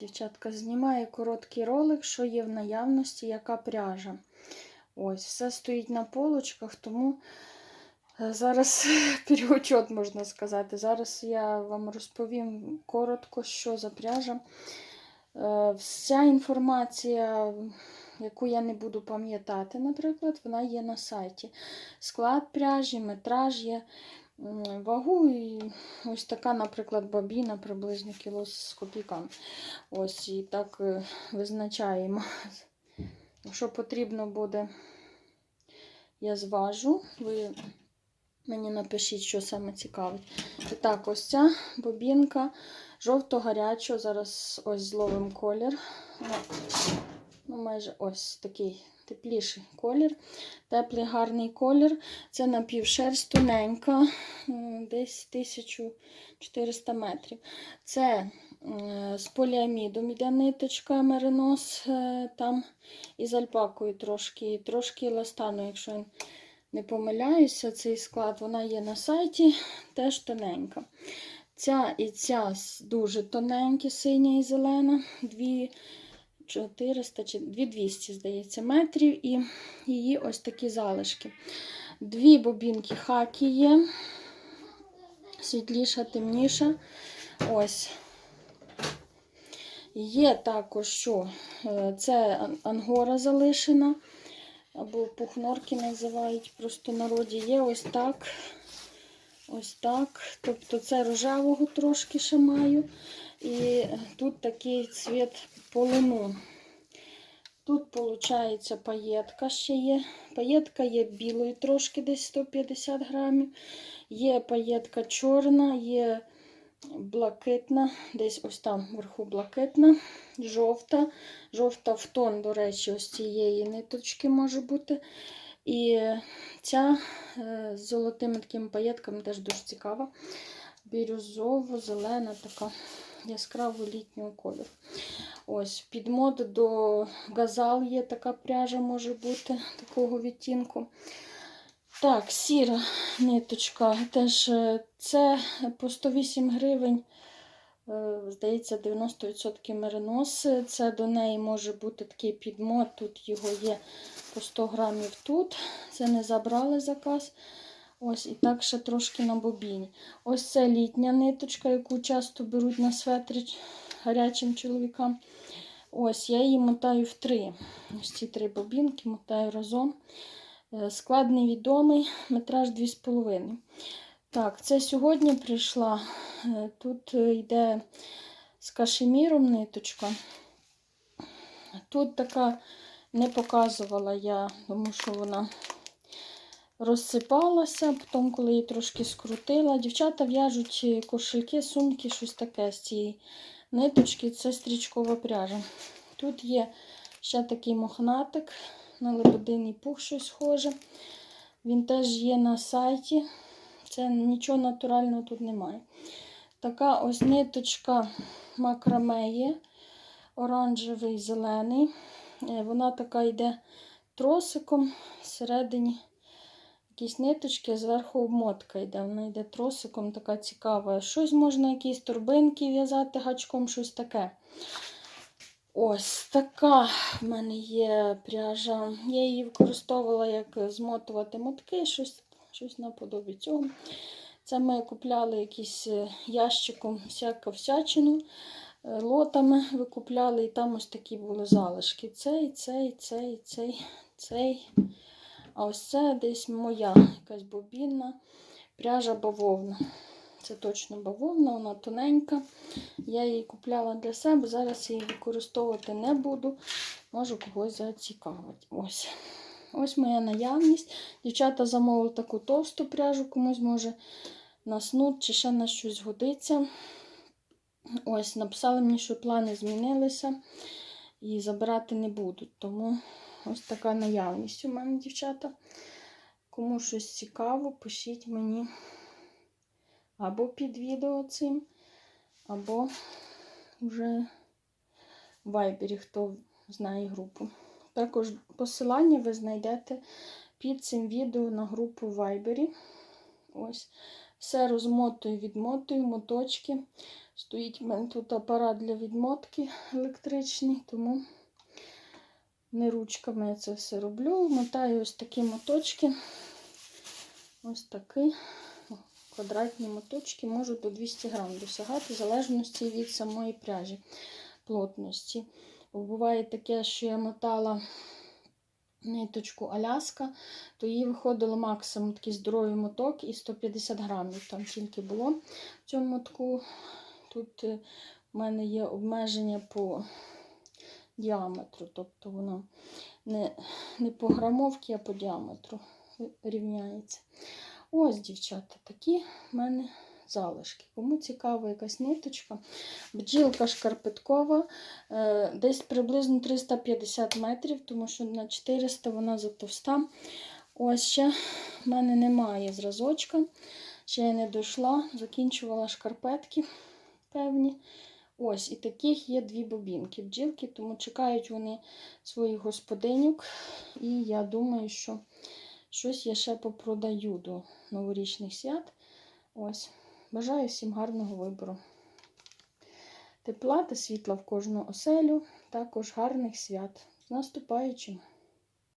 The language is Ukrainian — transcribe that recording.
Дівчатка, знімаю короткий ролик, що є в наявності, яка пряжа. Ось, все стоїть на полочках, тому е, зараз переучет, можна сказати. Зараз я вам розповім коротко, що за пряжа. Е, Вся інформація, яку я не буду пам'ятати, наприклад, вона є на сайті. Склад пряжі, метраж є. Вагу і ось така, наприклад, бабіна приблизно кіло з копійками. Ось і так е, визначаємо. Якщо потрібно буде, я зважу. Ви мені напишіть, що саме цікавить. І так, ось ця бобінка жовто-гарячо. Зараз ось зловим колір. Майже ось такий тепліший колір. Теплий гарний колір. Це напівшерсть тоненька, десь 1400 метрів. Це з поліамідом іде ниточка меринос, е, там і з альпакою трошки, трошки еластану, якщо я не помиляюся, цей склад вона є на сайті, теж тоненька. Ця і ця дуже тоненькі, синя і зелена. Дві 400 чи 2200, здається, метрів, і її ось такі залишки. Дві бобінки хакі є, світліша, темніша. Ось. Є також, що е, це ангора залишена, або пухнорки називають просто народі. Є ось так. Ось так. Тобто це рожевого трошки ще маю. І тут такий цвіт полину. Тут, виходить, паєтка ще є. Паєтка є білої трошки, десь 150 грамів. Є паєтка чорна, є блакитна, десь ось там вверху блакитна, жовта. Жовта в тон, до речі, ось цієї ниточки може бути. І ця е, з золотими такими паєтками теж дуже цікава. Бірюзово-зелена така яскраво літнього кольору. Ось, під мод до газал є така пряжа, може бути такого відтінку. Так, сіра ниточка. Теж е, це по 108 гривень. Е, Здається, 90% меринос. Це до неї може бути такий підмот. Тут його є по 100 грамів тут. Це не забрали заказ. Ось і так ще трошки на бобіні. Ось це літня ниточка, яку часто беруть на светри гарячим чоловікам. Ось я її мотаю в три. Ось ці три бобінки мотаю разом. Е, Склад невідомий, метраж 2,5. Так, це сьогодні прийшла. Е, Тут е, йде з кашеміром ниточка. Тут така не показувала я, тому що вона розсипалася, потім, коли її трошки скрутила. Дівчата в'яжуть е, кошельки, сумки, щось таке з цієї ниточки. Це стрічкова пряжа. Тут є ще такий мохнатик, на лебединий пух щось схоже. Він теж є на сайті. Це нічого натурального тут немає. Така ось ниточка макраме оранжевий, зелений. Е, Вона така йде тросиком всередині якісь ниточки, зверху обмотка йде. Вона йде тросиком, така цікава. Щось можна, якісь торбинки в'язати гачком, щось таке. Ось така в мене є пряжа. Я її використовувала як змотувати мотки, щось, щось наподобі цього. Це ми купляли якийсь е, ящиком всяку всячину, е, лотами викупляли, і там ось такі були залишки. Цей, цей, цей, цей, цей. А ось це десь моя якась бобінна пряжа бавовна. Це точно бавовна, вона тоненька. Я її купляла для себе, зараз її використовувати не буду. Можу когось зацікавити. Ось. Ось моя наявність. Дівчата замовили таку товсту пряжу, комусь може на чи ще на щось годиться. Ось, написали мені, що плани змінилися і забирати не будуть. Тому ось така наявність у мене, дівчата. Кому щось цікаво, пишіть мені або під відео цим, або вже в вайбері, хто знає групу. Також посилання ви знайдете під цим відео на групу вайбері. Ось Все розмотую, відмотую, моточки. Стоїть в мене тут апарат для відмотки електричний, тому не ручками я це все роблю. Мотаю ось такі моточки. Ось такі квадратні моточки можуть до 200 грам досягати, в залежності від самої пряжі плотності. Буває таке, що я мотала ниточку Аляска, то їй виходило максимум такий здоровий моток і 150 грамів. Там тільки було в цьому мотку. Тут е, в мене є обмеження по діаметру, тобто воно не, не по грамовці, а по діаметру рівняється. Ось, дівчата, такі в мене залишки. Кому цікава якась ниточка, бджілка шкарпеткова, е, десь приблизно 350 метрів, тому що на 400 вона затовста. Ось ще в мене немає зразочка, ще я не дійшла, закінчувала шкарпетки певні. Ось, і таких є дві бобінки бджілки, тому чекають вони своїх господинюк. І я думаю, що щось я ще попродаю до новорічних свят. Ось. Бажаю всім гарного вибору. Тепла та світла в кожну оселю, також гарних свят. З наступаючим!